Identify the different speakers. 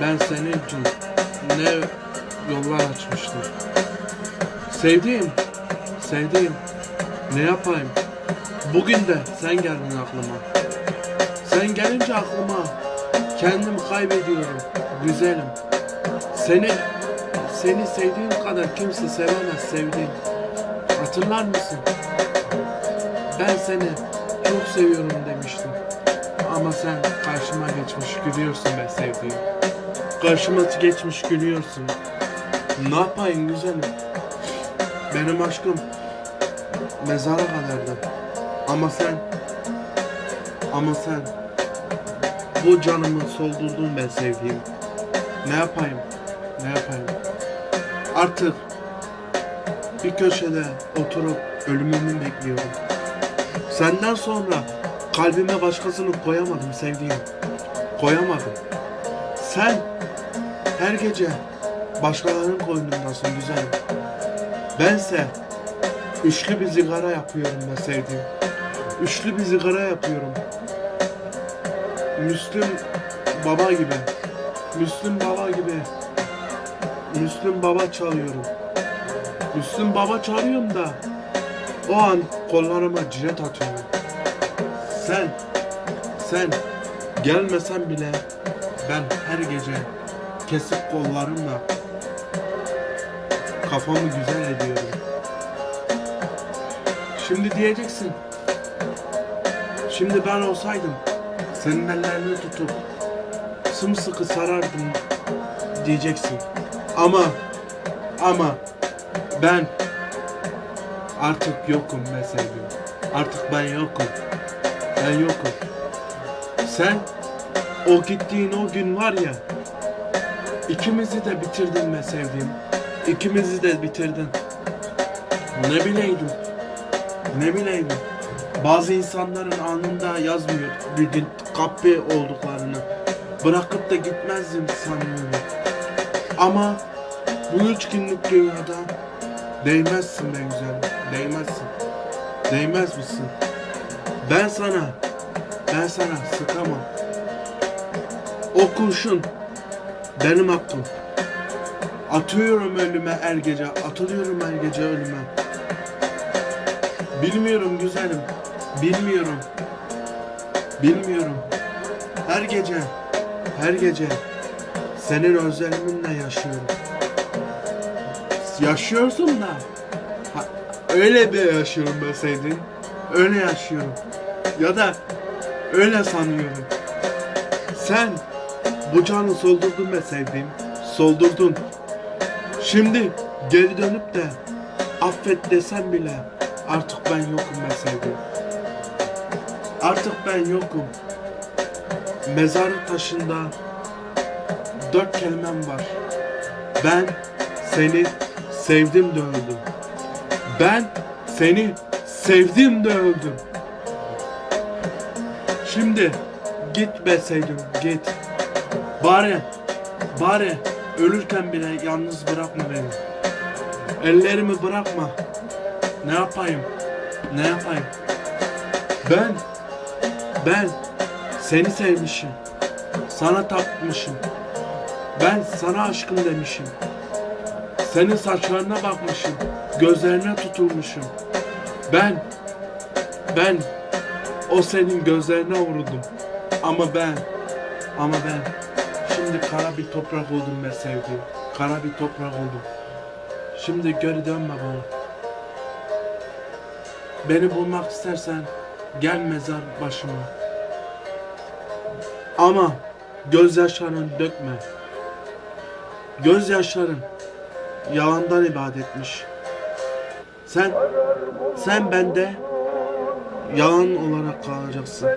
Speaker 1: Ben
Speaker 2: senin için Ne yollar açmıştım. Sevdiğim Sevdiğim Ne yapayım? Bugün de sen geldin aklıma. Sen gelince aklıma Kendimi kaybediyorum Güzelim. Seni Seni sevdiğim kadar kimse sevemez sevdiğim. Hatırlar mısın? Ben seni çok seviyorum demiştim. Ama sen karşıma geçmiş gülüyorsun be sevdiğim. Karşıma geçmiş gülüyorsun. Ne yapayım güzelim? Benim aşkım mezara kadardı. Ama sen ama sen bu canımı soldurdun be sevdiğim. Ne yapayım? Ne yapayım? Artık bir köşede oturup ölümümü bekliyorum. Senden sonra kalbime başkasını koyamadım sevdiğim. Koyamadım. Sen her gece başkalarının koynundasın güzelim. Bense üçlü bir sigara yapıyorum ben sevdiğim. Üçlü bir sigara yapıyorum. Müslüm baba gibi. Müslüm baba gibi. Müslüm baba çalıyorum. Müslüm baba çağırıyorum da o an kollarıma cilet atıyorum. Sen, sen gelmesen bile ben her gece kesik kollarımla kafamı güzel ediyorum. Şimdi diyeceksin. Şimdi ben olsaydım senin ellerini tutup sımsıkı sarardım diyeceksin. Ama ama ben artık yokum sevgilim. Artık ben yokum. Ben yokum. Sen o gittiğin o gün var ya ikimizi de bitirdin be sevdiğim. İkimizi de bitirdin. Ne bileydim. Ne bileydim. Bazı insanların anında yazmıyor bir gün kapı olduklarını. Bırakıp da gitmezdim sanıyorum. Ama bu üç günlük dünyada değmezsin be güzel. Değmezsin. Değmez misin? Ben sana, ben sana sıkamam. O kurşun benim hakkım. Atıyorum ölüme her gece, atılıyorum her gece ölüme. Bilmiyorum güzelim, bilmiyorum. Bilmiyorum. Her gece, her gece senin özlemininle yaşıyorum. Yaşıyorsun da öyle bir yaşıyorum be sevdiğim. Öyle yaşıyorum. Ya da öyle sanıyorum. Sen bu canı soldurdun be sevdiğim. Soldurdun. Şimdi geri dönüp de affet desem bile artık ben yokum be sevdiğim. Artık ben yokum. Mezar taşında dört kelimem var. Ben seni sevdim de öldüm. Ben seni sevdim de öldüm. Şimdi git be sevdim git. Bari bari ölürken bile yalnız bırakma beni. Ellerimi bırakma. Ne yapayım? Ne yapayım? Ben ben seni sevmişim. Sana tapmışım. Ben sana aşkım demişim. Senin saçlarına bakmışım. Gözlerine tutulmuşum. Ben ben o senin gözlerine vurdum. Ama ben ama ben şimdi kara bir toprak oldum be sevdiğim. Kara bir toprak oldum. Şimdi geri dönme bana. Beni bulmak istersen gel mezar başıma. Ama gözyaşlarını dökme. Gözyaşların yalandan ibadetmiş. Sen sen bende yalan olarak kalacaksın.